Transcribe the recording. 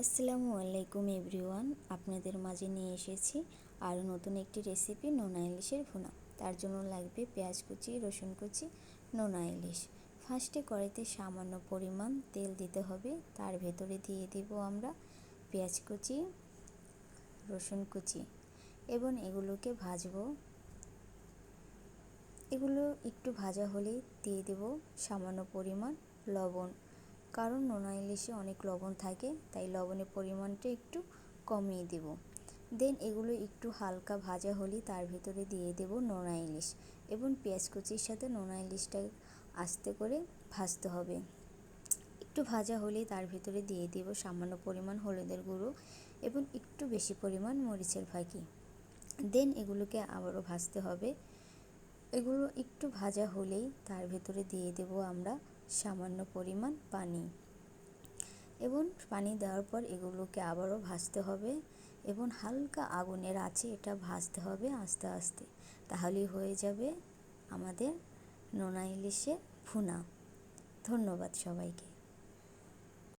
আসসালামু আলাইকুম এভরিওয়ান, আপনাদের মাঝে নিয়ে এসেছি আরও নতুন একটি রেসিপি নোনা ইলিশের ভুনা। তার জন্য লাগবে পেঁয়াজ কুচি, রসুন কুচি, নোনা ইলিশ। ফার্স্টে কড়াইতে সামান্য পরিমাণ তেল দিতে হবে। তার ভেতরে দিয়ে দেব আমরা পেঁয়াজ কুচি, রসুন কুচি। এবং এগুলোকে ভাজবো। এগুলো একটু ভাজা হলেই দিয়ে দেব সামান্য পরিমাণ লবণ। কারণ নোনা ইলিশে অনেক লবণ থাকে, তাই লবণের পরিমাণটা একটু কমিয়ে দেব। দেন এগুলো একটু হালকা ভাজা হলে তার ভিতরে দিয়ে দেব নোনা ইলিশ এবং পেঁয়াজ কুচির সাথে নোনা ইলিশটা আস্তে করে ভাজতে হবে। একটু ভাজা হলেই তার ভিতরে দিয়ে দেব সামান্য পরিমাণ হলুদের গুঁড়ো এবং একটু বেশি পরিমাণ মরিচের ফাঁকি। দেন এগুলোকে আবারও ভাজতে হবে। এগুলো একটু ভাজা হলেই তার ভেতরে দিয়ে দেব আমরা সামান্য পরিমাণ পানি। এবং পানি দেওয়ার পর এগুলোকে আবারও ভাজতে হবে এবং হালকা আগুনের আছে এটা ভাজতে হবে আস্তে আস্তে। তাহলেই হয়ে যাবে আমাদের নোনা ইলিশে ভুনা। ধন্যবাদ সবাইকে।